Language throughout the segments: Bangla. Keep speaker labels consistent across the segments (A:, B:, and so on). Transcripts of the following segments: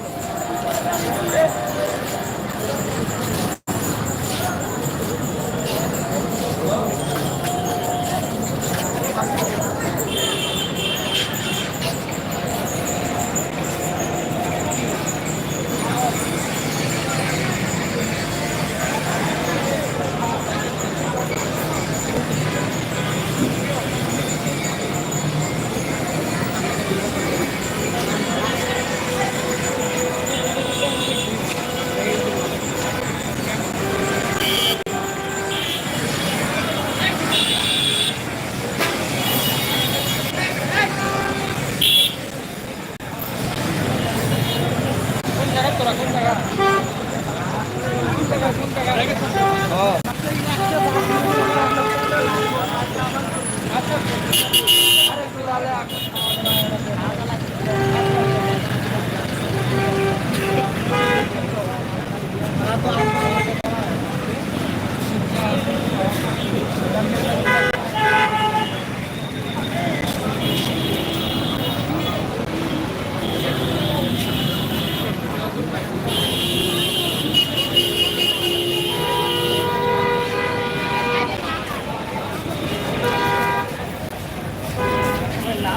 A: Thank you.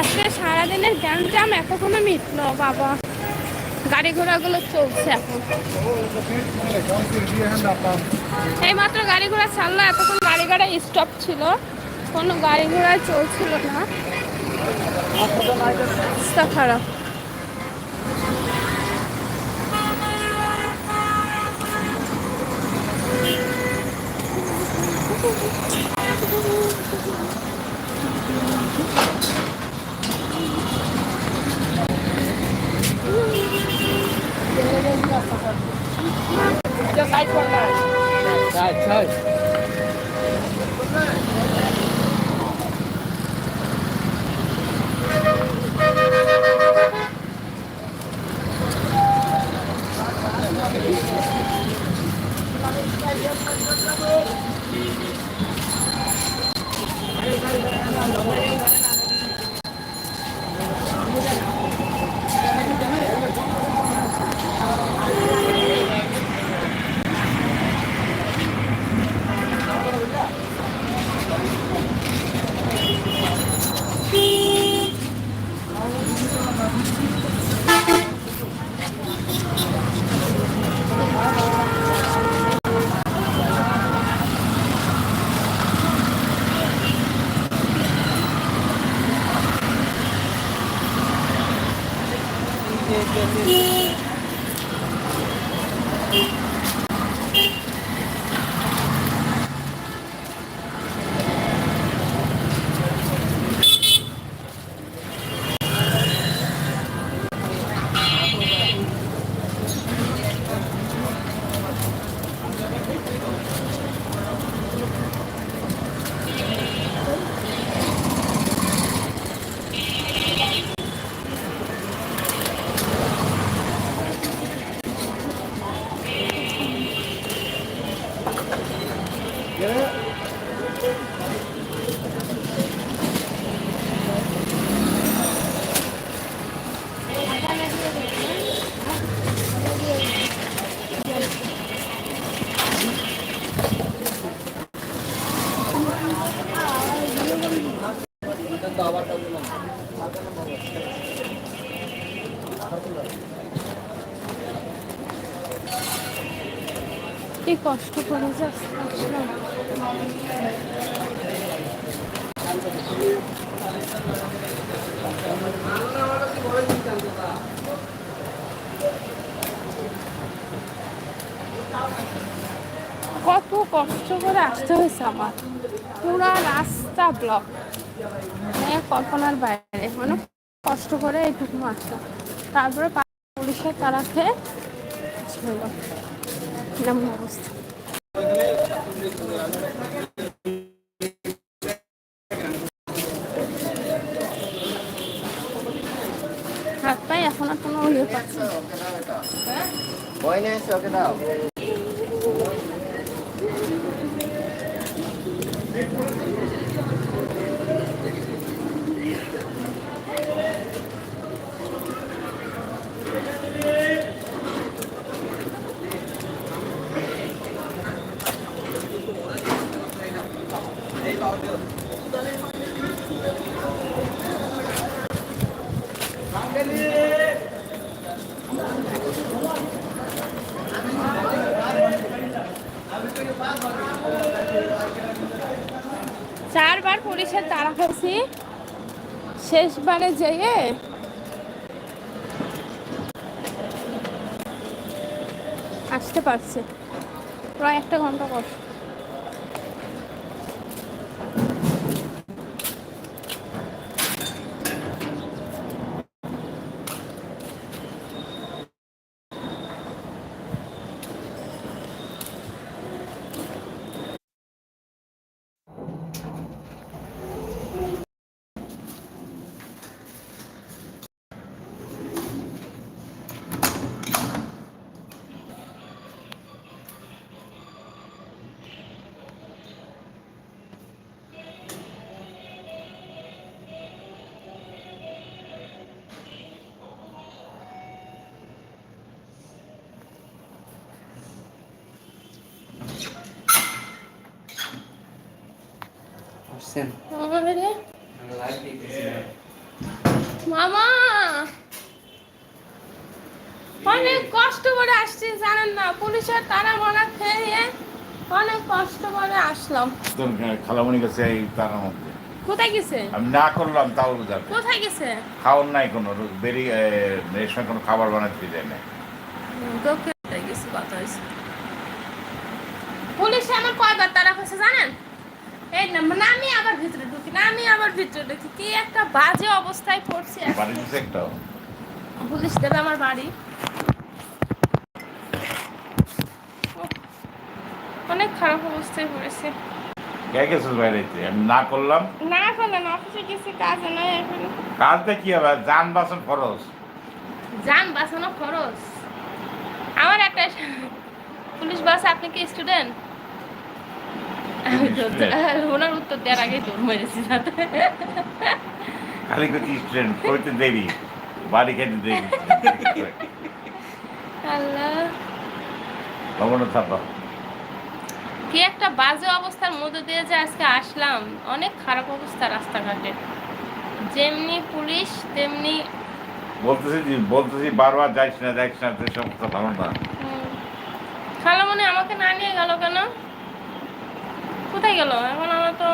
A: আজকে সারাদিনের গ্যাঞ্জাম এতক্ষণে মিটলো বাবা। গাড়ি ঘোড়াগুলো চলছে এখন। এই মাত্র গাড়ি ঘোড়া ছাড়লো, এতক্ষণ গাড়ি ঘোড়া স্টপ ছিল। কোনো গাড়ি ঘোড়া চলছিল না। খারাপ। কি কত কষ্ট করে আসতে হয়েছে আমার পুরা রাস্তা ব্লক মানে কল্পনার বাইরে অনেক কষ্ট করে এইটুকু আসলাম তারপরে পুলিশের ছিল এরকম অবস্থা হাত পাই এখন আর কোনো ইয়ে পাচ্ছে না।
B: ভয় নেই এসে ওকে দাও
A: চারবার পুলিশের তারা খেয়েছি শেষবারে যেয়ে আসতে পারছে। প্রায় একটা ঘণ্টা কষ্ট
B: আসছেন
A: মামা! অনেক কষ্ট করে আসছি জানেন না? পুলিশের তারা মারা খেয়ে অনেক কষ্ট করে আসলাম।
C: খালামণি গেছে এই তার মধ্যে
A: কোথায় গেছে?
C: আমি না করলাম তাও যাবে
A: কোথায় গেছে?
C: খাওয়ার নাই কোনো বেরিয়ে রেশনে কোনো খাবার বানাতে দেয় না
A: দক্ষিণে গেছে কথা হয়েছে। পুলিশে আমার কয়বার তারা কাছে জানেন? এই না মানে আমি আবার ভিতরে ঢুকি না আমি আবার ভিতরে ঢুকি। কি একটা বাজে অবস্থায় পড়ছি।
C: বাড়ি দিচ্ছে একটা?
A: পুলিশ দেবে আমার বাড়ি। অনেক খারাপ অবস্থায় পড়েছে।
C: কে গেছিস বাইরে? আমি না করলাম।
A: না করলেন অফিসে গেছি কাজে নয় এখন।
C: কালতে কি হবে? যান বাসন খরচ।
A: যান বাঁচানো খরচ। আমার একটা পুলিশ বাস আপনি কি স্টুডেন্ট ওনার উত্তর দেওয়ার আগেই দৌড় মেরেছি
C: খালি করছি স্টুডেন্ট করতে দেরি বাড়ি খেতে দেরি
A: আল্লাহ।
C: কখনো থাকো
A: কি একটা বাজে অবস্থার মধ্যে দিয়ে যে আজকে আসলাম। অনেক খারাপ অবস্থা রাস্তাঘাটে। যেমনি পুলিশ তেমনি
C: বলতেছি বলতেছি বারবার যাইস না যাইস না সব কথা ভালো না।
A: হুম, খালামণি আমাকে না নিয়ে গেল কেন? কোথায় গেল? এখন আমার তো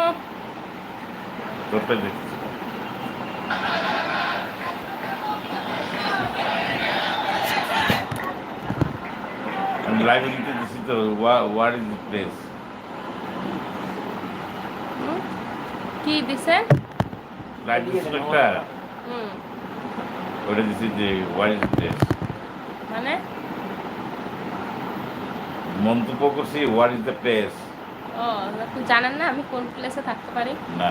C: লাইভে লিখতে দিচ্ছি তো হোয়াট ইজ প্লেস
A: কি দিছে?
C: লাইভ একটা। ওটা দিছি যে হোয়াট ইজ প্লেস
A: মানে?
C: মন্তব্য করছি হোয়াট ইজ দ্য প্লেস
A: ও আপনি জানেন না আমি কোন প্লেসে থাকতে পারি?
C: না।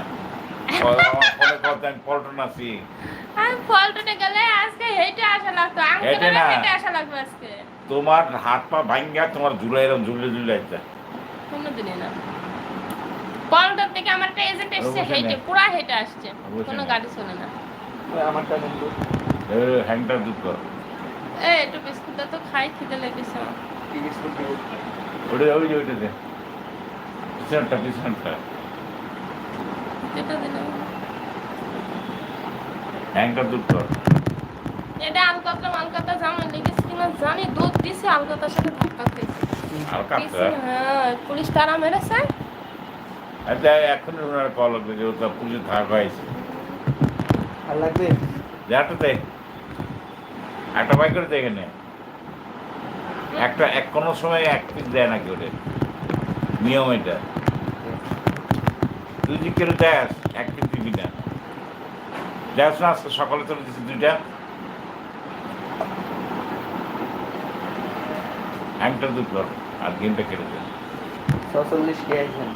C: আমার ফোনে কথা আমি পল্টন আছি।
A: আমি ফলটনে গেলে আজকে হেঁটে আসা লাগতো।
C: হেঁটে না।
A: হেঁটে আসা লাগবে আজকে।
C: তোমার হাত পা ভাঙ্গা তোমার ঝুলে এরকম ঝুলে ঝুলে আইতা
A: কোনো না। পলটন থেকে আমার একটা এজেন্ট এসছে হেঁটে পুরা হেঁটে আসছে। কোনো গাড়ি চলে না।
B: আমারটা কিন্তু
C: হ্যাংটা দুধ কর।
A: এ একটু বিস্কুটটা তো খাই খিদে লেগেছে আমার।
B: বিস্কুট
C: ওটা ওই যে ওইটা পিছনটা পিছনটা
A: এটা দিলে
C: হ্যাংটা দুধ কর।
A: এটা আলকাতা মালকাতা জামা লেগেছে কিনা জানি দুধ দিছে আলকাতার সাথে ধাক্কা খেয়েছে।
C: আর
A: হ্যাঁ পুলিশ তারা মেরেছে।
C: আচ্ছা এখন ওনার কল লাগবে যে ওটা পুলিশে থাকা হয়েছে
B: আর লাগবে?
C: একটা বাই করে এখানে। একটা এক কোনো সময় এক পিস দেয় নাকি ওটা নিয়ম এটা। কেউ দেখ এক পিস দিবি না দেখ না আজকে সকালে চলে দিচ্ছি দুইটা। হ্যাংটা দুটো আর গেমটা কেটে দে
B: ছচল্লিশ কে আইছেন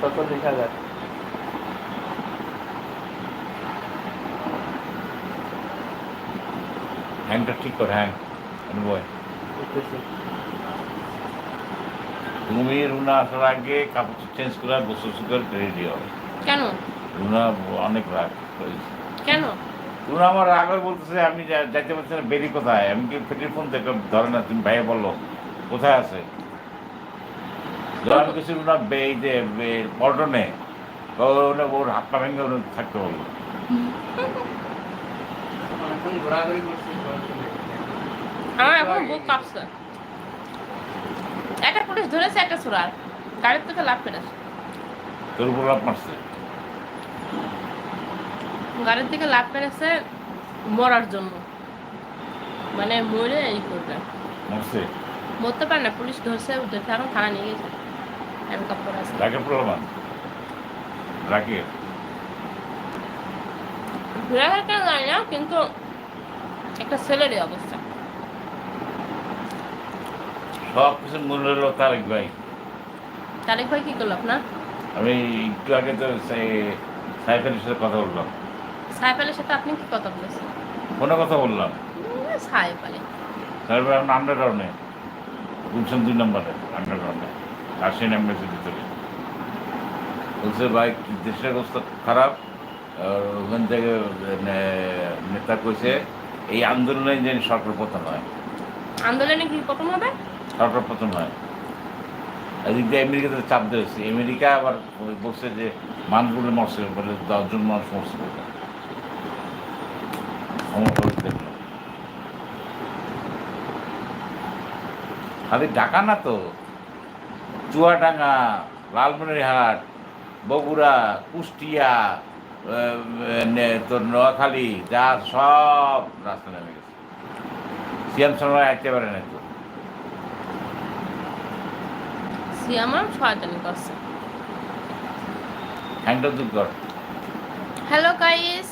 B: ছচল্লিশ হাজার।
C: হ্যাংটা ঠিক কর হ্যাং। বয় তুমি রুনা আসার আগে কাপড় চেঞ্জ করে গোসল সুগার রেডি হবে
A: কেন?
C: রুনা অনেক রাগ করেছে।
A: কেন?
C: রুনা আমার রাগের বলতেছে আমি যাইতে পারছি না বেরি কোথায়? আমি কি ফেটির ফোন থেকে ধরে না তুমি ভাইয়া বলল কোথায় আছে? আমি কিছু রুনা বে- এই যে পল্টনে ওর হাত পা ভেঙে থাকতে
B: করছি
A: আমার এখন বুক কাঁপছে। পুলিশ ধরেছে একটা সুরার গাড়ির থেকে লাভ পেরেছে
C: তোর উপর লাভ মারছে।
A: গাড়ির থেকে লাভ পেরেছে মরার জন্য। মানে মরে এই করবে।
C: মারছে?
A: মরতে পারে না পুলিশ ধরছে এখন থানা নিয়ে গেছে। হ্যান্ডকাপ করে আছে।
C: রাকের প্রমাণ? রাকের?
A: কেন জানি না কিন্তু একটা ছেলের এই অবস্থা।
C: সব কিছু মনে হলো তারেক ভাই।
A: তারেক ভাই কি করল আপনার?
C: আমি একটু আগে তো সে- সাইফের সাথে কথা বললাম।
A: সাহেব সাথে আপনি কি কথা বলেছেন?
C: ফোনে কথা বললাম।
A: আলী
C: তারপরে আমরা আন্ডারগ্রাউন্ডে গুলশান দুই নম্বরে আন্ডারগ্রাউন্ডে রাশিয়ান এম্বাসির ভিতরে বলছে ভাই দেশের অবস্থা খারাপ। ওখান থেকে নে- নেতা কইছে এই আন্দোলনে যে সরকার পতন হয়।
A: আন্দোলনে কি প্রথম হবে?
C: সরকার পতন হয়। এদিক দিয়ে আমেরিকাতে চাপ দিয়েছে আমেরিকা আবার বলছে যে মানুষগুলো মরছে, বলে দশজন মানুষ মরছে। খালি ঢাকা না তো, চুয়াডাঙ্গা, লালমনিরহাট, বগুড়া, কুষ্টিয়া তোর নোয়াখালী, যা সব রাস্তা নেমে গেছে। সিএম সময় একেবারে পারে না তো
A: সিয়ামাম শয়তানি করছে।
C: কর
A: হ্যালো গাইস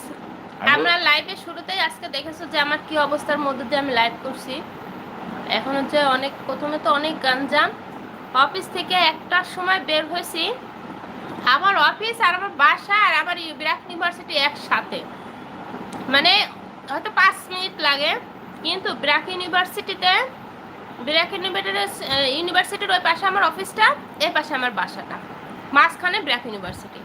A: আমরা লাইভে শুরুতেই আজকে দেখেছ যে আমার কি অবস্থার মধ্যে দিয়ে আমি লাইভ করছি। এখন হচ্ছে অনেক প্রথমে তো অনেক গাঞ্জাম। অফিস থেকে একটার সময় বের হয়েছি। আমার অফিস আর আমার বাসা আর আমার ব্র্যাক ইউনিভার্সিটি একসাথে। মানে হয়তো পাঁচ মিনিট লাগে। কিন্তু ব্র্যাক ইউনিভার্সিটিতে ব্র্যাক ইউনিভার্সিটির ইউনিভার্সিটির ওই পাশে আমার অফিসটা এই পাশে আমার বাসাটা। মাঝখানে ব্র্যাক ইউনিভার্সিটি।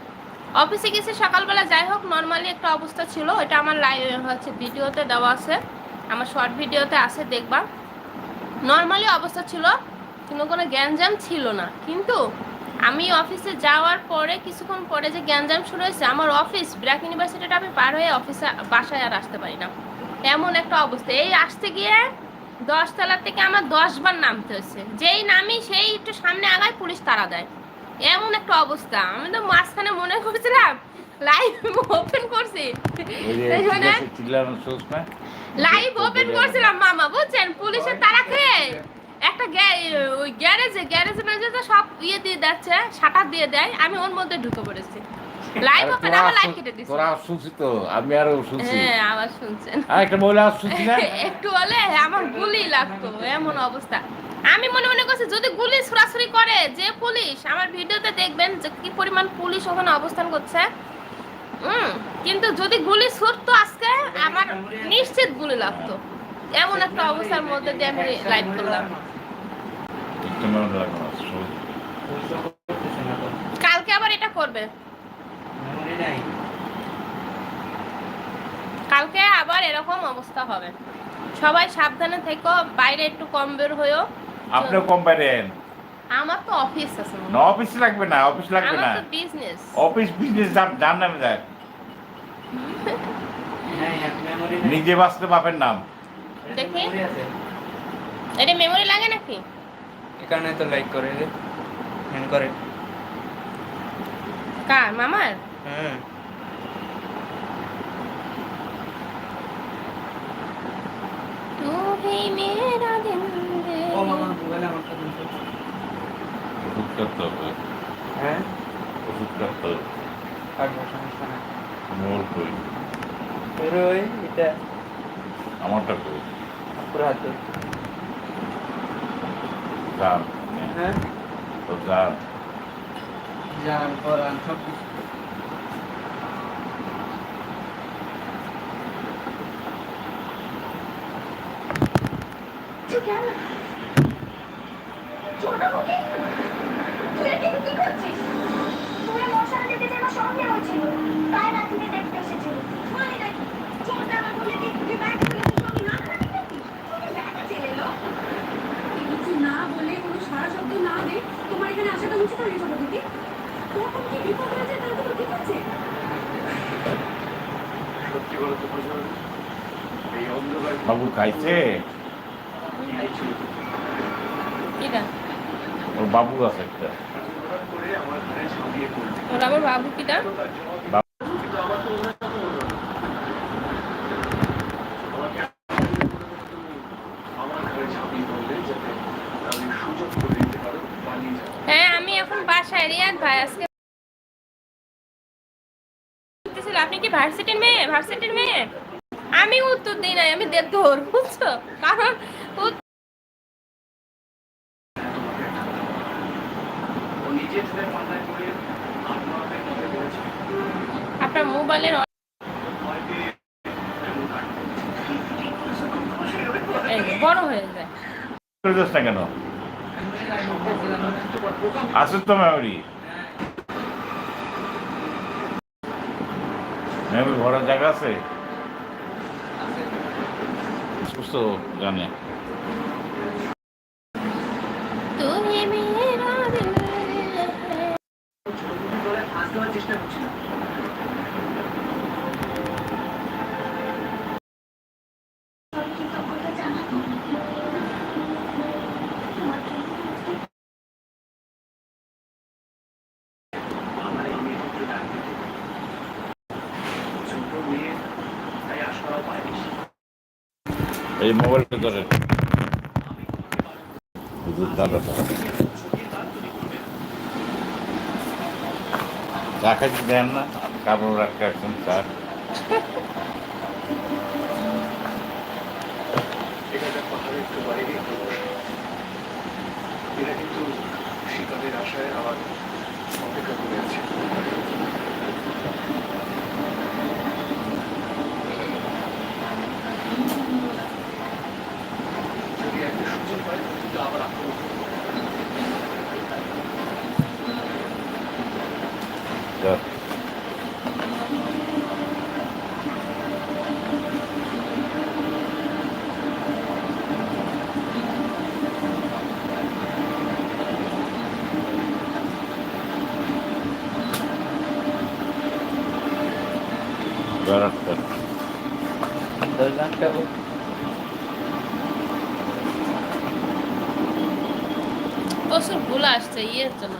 A: অফিসে গেছি সকালবেলা, যাই হোক নর্মালি একটা অবস্থা ছিল। এটা আমার লাইভ হচ্ছে ভিডিওতে দেওয়া আছে। আমার শর্ট ভিডিওতে আছে, দেখবা। নর্মালি অবস্থা ছিল, কিন্তু কোনো গ্যাঞ্জাম ছিল না। কিন্তু আমি অফিসে যাওয়ার পরে, কিছুক্ষণ পরে যে গ্যাঞ্জাম শুরু হয়েছে, আমার অফিস ব্র্যাক ইউনিভার্সিটিটা আমি পার হয়ে অফিসে, বাসায় আর আসতে পারি না। এমন একটা অবস্থা। এই আসতে গিয়ে দশতলা থেকে আমার দশ বার নামতে হয়েছে। যেই নামি সেই একটু সামনে আগায় পুলিশ তাড়া দেয়। এমন একটা অবস্থা। আমি তো মাঝখানে মনে করছিলাম লাইভ ওপেন করছি। লাইভ ওপেন করছিলাম মামা বুঝছেন? পুলিশের তারা খেয়ে একটা ওই গ্যারেজে গ্যারেজে সব ইয়ে দিয়ে যাচ্ছে শাটার দিয়ে দেয় আমি ওর মধ্যে ঢুকে পড়েছি। লাইভ
C: আরে
A: ওপেন আমার লাইভ কেটে দিছি
C: তোরা শুনছি তো আমি আরও শুনছি।
A: হ্যাঁ আবার শুনছেন
C: আর একটা মহিলা শুনছি না?
A: একটু হলে আমার গুলি লাগতো এমন অবস্থা। আমি মনে মনে করছি যদি গুলি ছুড়াছুড়ি করে যে পুলিশ আমার ভিডিওতে দেখবেন যে কি পরিমাণ পুলিশ ওখানে অবস্থান করছে। হুম কিন্তু যদি গুলি ছুটতো আজকে আমার নিশ্চিত গুলি লাগতো। এমন একটা অবস্থার মধ্যে দিয়ে আমি লাইভ করলাম। কালকে আবার এটা করবে। কালকে আবার এরকম অবস্থা হবে। সবাই সাবধানে থেকো বাইরে একটু কম বের হয়েও
C: আপনিও কম পারেন
A: আমার তো অফিস আছে
C: না অফিস লাগবে না অফিস লাগবে
A: আমার
C: না।
A: তো বিজনেস
C: অফিস বিজনেস যার নামে যায় নিজে বাঁচতে বাপের নাম
A: দেখি। এটা মেমোরি লাগে নাকি?
B: এখানে তো লাইক করে রে হ্যান করে।
A: কার মামার?
B: হ্যাঁ।
C: ওষুধ করতে হবে।
B: হ্যাঁ?
C: ওষুধ করতে
B: এটা।
C: আমারটা কই?
B: পুরো হ্যাঁ?
C: তো যান
B: যান সব কিছু
C: বাবু খাইছে
A: কিটা
C: ওর বাবু আছে একটা।
D: হয়, আমি
A: এখন বাসায়। রিয়াদ ভাই, আজকে আপনি কি ভার্সিটির মেয়ে? ভার্সিটির মেয়ে? আমি উত্তর দিই নাই, আমি দেব তোর বুঝছ? কারণ উত-
D: ও নিজে থেকে মাথায় করে আত্মহত্যা করতে পেরেছে
A: আপনার মোবাইলের বড় হয়ে যায়।
C: না কেন? আছে তো মেমোরি। মেমোরি ভরার জায়গা আছে? বুঝছ জানে
A: তুই মেরা দিল
D: ছোট করে ফাঁস দেওয়ার চেষ্টা করছিলাম আমার এই মেয়েটিকে ডাকতে হবে। ছোট মেয়ে তাই আশাও পায় বেশি
C: এই মোবাইলটা ধরে। হুজুর দাদা চা খাইতে দেন না, কাপড় রাখতে আসছেন
D: এরা কিন্তু আশায় অপেক্ষা করে আছে যদি একটা সুযোগ পায় কিন্তু আবার আক্রমণ করবে।
C: যা। বেড়াতে
B: দশ লাখ টাকা
A: প্রচুর ভুল আসছে ইয়ের জন্য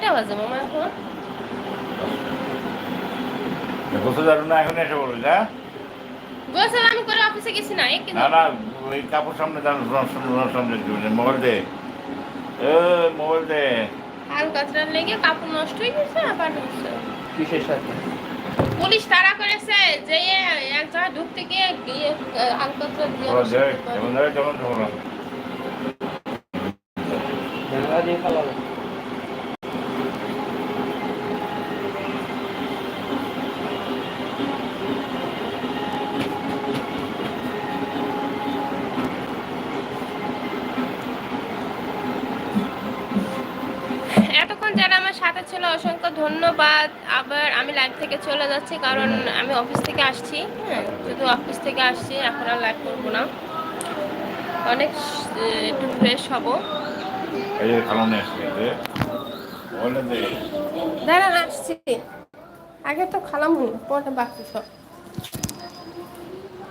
E: দাও
A: বাজে মামা এখন
C: গোসল জানো না এখন এসে বলবি না
A: গোসল আমি করে অফিসে গেছি না এই
C: না না ওই কাপড় সামনে দাঁড়ানো সামনে সামনে মোবাইল দে মোবাইল দে
A: হাল কাচরার লেগে কাপড় নষ্ট হয়ে গেছে আবার
F: কিসের সাথে?
A: পুলিশ তাড়া করেছে যে এক জায়গায় ঢুকতে গিয়ে গিয়ে হাল কাচরা দিয়ে
C: ওরা
A: নষ্ট
C: দে
A: করতে পারে।
C: কেমন ধরে কেমন ধরো
F: জানলা দিয়ে ফালাবো
A: এতক্ষণ যারা আমার সাথে ছিল অসংখ্য ধন্যবাদ। আবার আমি লাইভ থেকে চলে যাচ্ছি কারণ আমি অফিস থেকে আসছি হ্যাঁ? শুধু অফিস থেকে আসছি এখন আর লাইভ করব না। অনেক একটু ফ্রেশ হব। দাঁড়ান আসছি। আগে তো খালাম পরে বাকি সব।